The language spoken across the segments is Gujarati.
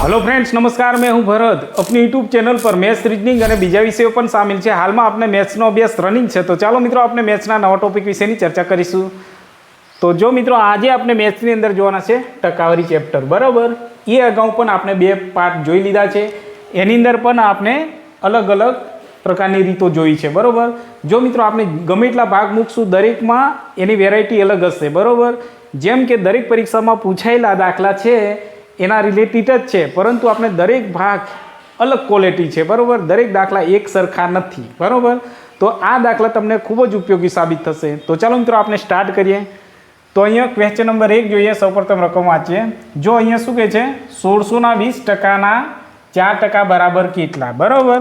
હલો ફ્રેન્ડ્સ નમસ્કાર. મેં હું ભરત. આપની યુટ્યુબ ચેનલ પર મેથ્સ રીઝનિંગ અને બીજા વિષયો પણ સામેલ છે. હાલમાં આપણે મેથ્સનો અભ્યાસ રનિંગ છે. તો ચાલો મિત્રો આપણે મેથ્સના નવા ટોપિક વિશેની ચર્ચા કરીશું. તો જો મિત્રો આજે આપણે મેથ્સની અંદર જોવાના છે ટકાવારી ચેપ્ટર બરાબર? એ અગાઉ પણ આપણે બે પાર્ટ જોઈ લીધા છે. એની અંદર પણ આપણે અલગ અલગ પ્રકારની રીતો જોઈ છે. બરાબર? જો મિત્રો આપણે ગમે એટલા ભાગ મૂકશું, દરેકમાં એની વેરાયટી અલગ હશે. બરાબર? જેમ કે દરેક પરીક્ષામાં પૂછાયેલા દાખલા છે એના રિલેટેડ જ છે, પરંતુ આપણે દરેક ભાગ અલગ ક્વોલિટી છે, બરાબર? દરેક દાખલા એક સરખા નથી, બરાબર? તો આ દાખલા તમને ખૂબ જ ઉપયોગી સાબિત થશે. તો ચાલો મિત્રો, આપણે સ્ટાર્ટ કરીએ. તો અહીંયા ક્વેશ્ચન નંબર એક જોઈએ, સૌપ્રથમ રકમ વાંચીએ. જો અહીંયા શું કહે છે? સોળસોના વીસ ટકાના ચાર ટકા બરાબર કેટલા? બરાબર?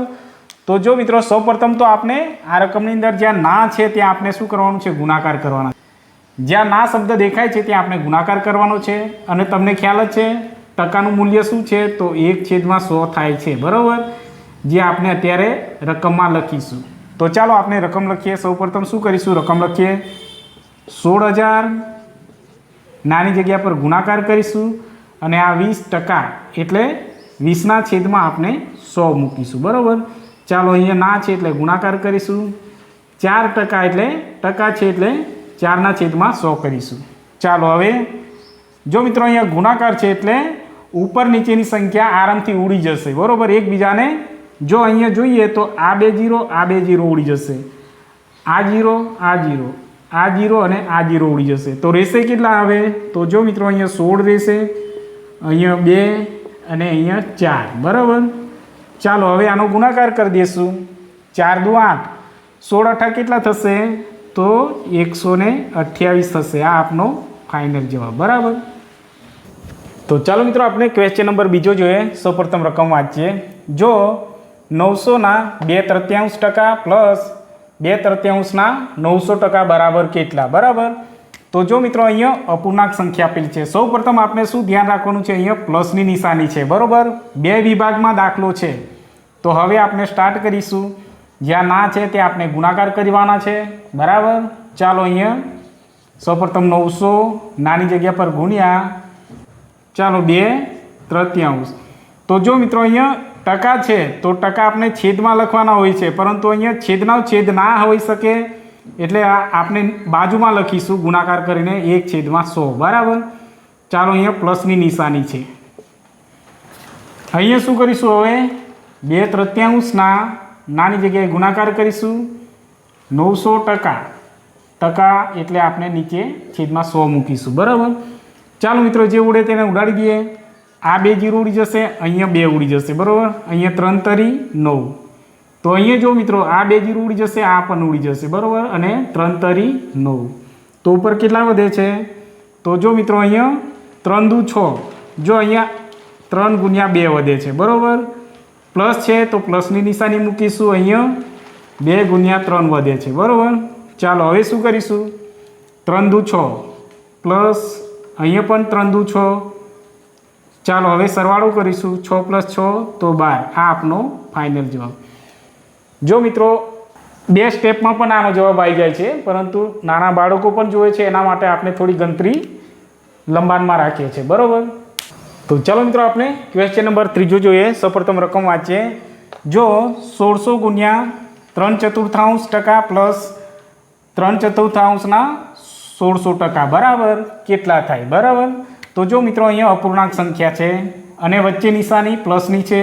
તો જો મિત્રો, સૌપ્રથમ તો આપણે આ રકમની અંદર જ્યાં ના છે, ત્યાં આપણે શું કરવાનું છે? ગુણાકાર કરવાના જ્યાં ના શબ્દ દેખાય છે, ત્યાં આપણે ગુણાકાર કરવાનો છે. અને તમને ખ્યાલ જ છે ટકાનું મૂલ્ય શું છે? તો એક છેદમાં સો થાય છે. બરાબર? જે આપણે અત્યારે રકમમાં લખીશું. તો ચાલો આપણે રકમ લખીએ. સૌપ્રથમ શું કરીશું? રકમ લખીએ. સોળ હજાર નાની જગ્યા પર ગુણાકાર કરીશું અને આ વીસ ટકા એટલે વીસના છેદમાં આપણે સો મૂકીશું. બરાબર? ચાલો અહીંયા ના છે એટલે ગુણાકાર કરીશું. ચાર ટકા એટલે ટકા છે એટલે ચારના છેદમાં સો કરીશું. ચાલો હવે જો મિત્રો અહીંયા ગુણાકાર છે એટલે ઉપર નીચેની સંખ્યા આરામથી ઉડી જશે. બરાબર? એકબીજાને જો અહીંયા જોઈએ તો આ બે જીરો, આ બે જીરો ઉડી જશે. આ જીરો આ જીરો. આ જીરો અને આ જીરો ઉડી જશે. તો રહેશે કેટલા આવે? તો જો મિત્રો અહીંયા સોળ રહેશે અહીંયા બે અને અહીંયા ચાર. બરાબર? ચાલો, હવે આનો ગુણાકાર કરી દઈશું. ચાર દુ આઠ. સોળ અઠા કેટલા થશે? તો એકસો ને અઠ્યાવીસ થશે. આ આપનો ફાઇનલ જવાબ. બરાબર? તો ચાલો મિત્રો આપણે ક્વેશ્ચન નંબર બીજો જોઈએ. સૌપ્રથમ રકમ વાંચીએ. જો નવસોના બે તૃત્યાંશ ટકા પ્લસ બે તૃત્યાંશના નવસો ટકા બરાબર કેટલા? બરાબર? તો જો મિત્રો અહીંયા અપૂર્ણાંક સંખ્યા આપેલી છે. સૌ પ્રથમ આપણે શું ધ્યાન રાખવાનું છે? અહીંયા પ્લસની નિશાની છે. બરાબર? બે વિભાગમાં દાખલો છે. તો હવે આપણે સ્ટાર્ટ કરીશું. જ્યાં ના છે ત્યાં આપણે ગુણાકાર કરવાના છે. બરાબર? ચાલો અહીંયા સૌપ્રથમ નવસો નાની જગ્યા પર ગુણ્યા. ચાલો બે તૃતીયાંશ. તો જો મિત્રો અહીંયા ટકા છે, તો ટકા આપણે છેદમાં લખવાના હોય છે, પરંતુ અહીંયા છેદના છેદ ના હોઈ શકે એટલે આ આપણે બાજુમાં લખીશું ગુણાકાર કરીને એક છેદમાં સો. બરાબર? ચાલો અહીંયા પ્લસની નિશાની છે. અહીંયા શું કરીશું હવે? બે તૃતીયાંશના નાની જગ્યાએ ગુણાકાર કરીશું. નવસો ટકા. ટકા એટલે આપણે નીચે છેદમાં સો મૂકીશું. બરાબર? ચાલો મિત્રો, જે ઉડે તેને ઉડાડી દઈએ. આ બે જીરો ઉડી જશે, અહીંયા બે ઉડી જશે, બરાબર? અહીંયા ત્રણ તરી નવ. તો અહીંયા જો મિત્રો, આ બે જીરો ઉડી જશે, આ પણ ઉડી જશે, બરાબર? અને ત્રણ તરી નવ. તો ઉપર કેટલા વધે છે? તો જો મિત્રો, અહીંયા ત્રણ દુ છ. જો અહીંયા ત્રણ ગુણ્યા બે વધે છે, બરાબર? પ્લસ છે, તો પ્લસની નિશાની મૂકીશું, અહીંયા બે ગુણ્યા ત્રણ વધે છે, બરાબર? ચાલો, હવે શું કરીશું? ત્રણ દુ છ. પ્લસ અહીંયા પણ ત્રણ દુ છ. ચાલો હવે સરવાળો કરીશું. છ પ્લસ છ તો બાર. આ આપનો ફાઇનલ જવાબ. જો મિત્રો, બે સ્ટેપમાં પણ આનો જવાબ આવી જાય છે, પરંતુ નાના બાળકો પણ જોવે છે, એના માટે આપણે થોડી ગણતરી લંબાણમાં રાખીએ છીએ. બરાબર? તો ચાલો મિત્રો, આપણે ક્વેશ્ચન નંબર ત્રીજો જોઈએ. સૌપ્રથમ રકમ વાંચીએ. જો સોળસો ગુણ્યા ત્રણ ચતુર્થાંશ ટકા પ્લસ ત્રણ ચતુર્થાંશના સોળસો ટકા બરાબર? કેટલા થાય? બરાબર? તો જો મિત્રો અહીંયા અપૂર્ણાંક સંખ્યા છે અને વચ્ચે નિશાની પ્લસની છે.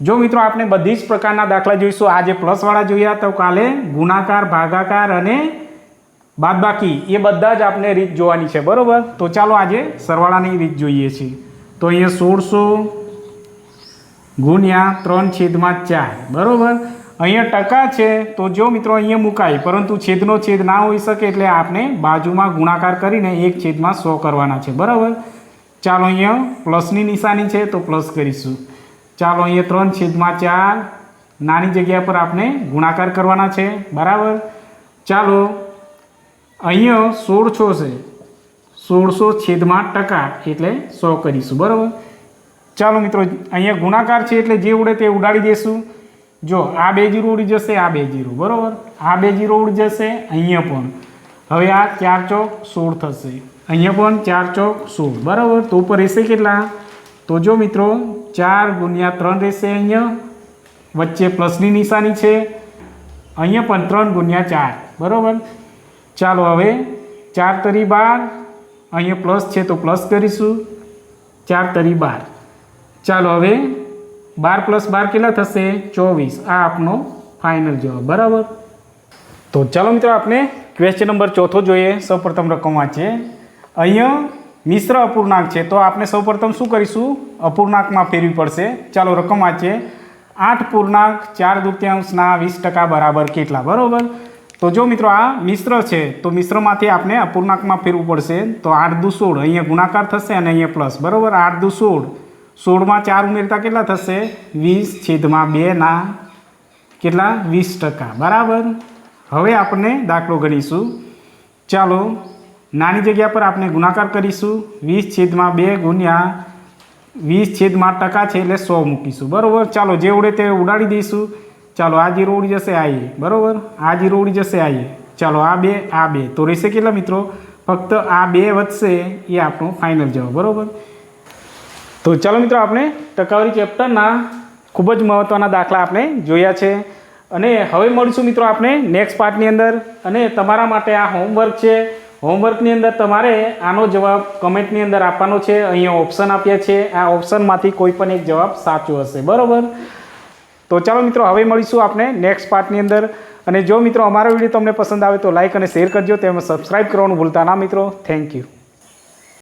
જો મિત્રો આપણે બધી જ પ્રકારના દાખલા જોઈશું આજે પ્લસવાળા જોયા તો કાલે ગુણાકાર, ભાગાકાર અને બાદબાકી, એ બધા જ આપણે રીત જોવાની છે, બરાબર? તો ચાલો આજે સરવાળાની રીત જોઈએ છીએ તો અહીંયા સોળસો ગુણ્યા ત્રણ છેદમાં ચાર, બરાબર? અહીંયા ટકા છે, તો જો મિત્રો અહીંયા મુકાય, પરંતુ છેદનો છેદ ના હોઈ શકે એટલે આપણે બાજુમાં ગુણાકાર કરીને એક છેદમાં સો કરવાના છે. બરાબર? ચાલો અહીંયા પ્લસની નિશાની છે, તો પ્લસ કરીશું. ચાલો અહીંયા ત્રણ છેદમાં ચાર, નાની જગ્યા પર આપણે ગુણાકાર કરવાના છે. બરાબર? ચાલો, અહીંયા સોળસો છે. સોળસો છેદમાં ટકા એટલે સો કરીશું. બરાબર? ચાલો મિત્રો, અહીંયા ગુણાકાર છે એટલે જે ઉડે તે ઉડાડી દઈશું જો આ બે જીરો ઉડી જશે, આ બે જીરો, બરાબર? આ બે જીરો ઉડી જશે, અહીંયા પણ. હવે આ ચાર ચોક સોળ થશે. અહીંયા પણ ચાર ચોક સોળ, બરાબર? તો ઉપર રહેશે કેટલા? તો જો મિત્રો, ચાર ગુણ્યા ત્રણ રહેશે અહીંયા. વચ્ચે પ્લસની નિશાની છે. અહીંયા પણ ત્રણ ગુણ્યા ચાર, બરાબર? ચાલો હવે ચાર તરી બાર, અહીંયા પ્લસ છે તો પ્લસ કરીશું. ચાર તરી બાર. ચાલો હવે બાર પ્લસ બાર કેટલા થશે? ચોવીસ. આ આપનો ફાઇનલ જવાબ. બરાબર? તો ચાલો મિત્રો, આપણે ક્વેશ્ચન નંબર ચોથો જોઈએ. સૌપ્રથમ રકમ વાંચીએ અહીંયા મિશ્ર અપૂર્ણાંક છે. તો આપણે સૌપ્રથમ શું કરીશું? અપૂર્ણાંકમાં ફેરવી પડશે. ચાલો, રકમ વાંચીએ આઠ પૂર્ણાંક, ચાર દૃત્યાંશના વીસ ટકા બરાબર કેટલા? બરાબર? તો જો મિત્રો, આ મિશ્ર છે, તો મિશ્રમાંથી આપણે અપૂર્ણાંકમાં ફેરવું પડશે. તો આઠ દુ સોળ. અહીંયા ગુણાકાર થશે અને અહીંયા પ્લસ બરાબર? આઠ દુ સોળ. સોળમાં ચાર ઉમેરતા કેટલા થશે? વીસ છેદમાં બેના કેટલા? વીસ ટકા. બરાબર? હવે આપણે દાખલો ગણીશું. ચાલો, નાની જગ્યા પર આપણે ગુણાકાર કરીશું. વીસ છેદમાં બે ગુણ્યા વીસ છેદમાં ટકા છે એટલે સો મૂકીશું. બરાબર? ચાલો, જે ઉડે તે ઉડાડી દઈશું. ચાલો, આ જીરો ઉડી જશે આઈએ બરાબર? આ જીરો ઉડી જશે આઈએ ચાલો, આ બે આ બે. તો રહેશે કેટલા મિત્રો? ફક્ત આ બે વધશે એ આપણો ફાઇનલ જવાબ. બરાબર? તો ચાલો મિત્રો આપણે ટકાવારી ચેપ્ટરના ખૂબ જ મહત્ત્વના દાખલા આપણે જોયા છે. અને હવે મળીશું મિત્રો આપણે નેક્સ્ટ પાર્ટની અંદર. અને તમારા માટે આ હોમવર્ક છે. હોમવર્કની અંદર તમારે આનો જવાબ કમેન્ટની અંદર આપવાનો છે. અહીંયા ઓપ્શન આપ્યા છે. આ ઓપ્શનમાંથી કોઈ પણ એક જવાબ સાચો હશે. બરાબર? તો ચાલો મિત્રો, હવે મળીશું આપણે નેક્સ્ટ પાર્ટની અંદર. અને જો મિત્રો અમારો વીડિયો તમને પસંદ આવે તો લાઇક અને શેર કરજો. તેમજ સબસ્ક્રાઈબ કરવાનું ભૂલતા ના મિત્રો. Thank you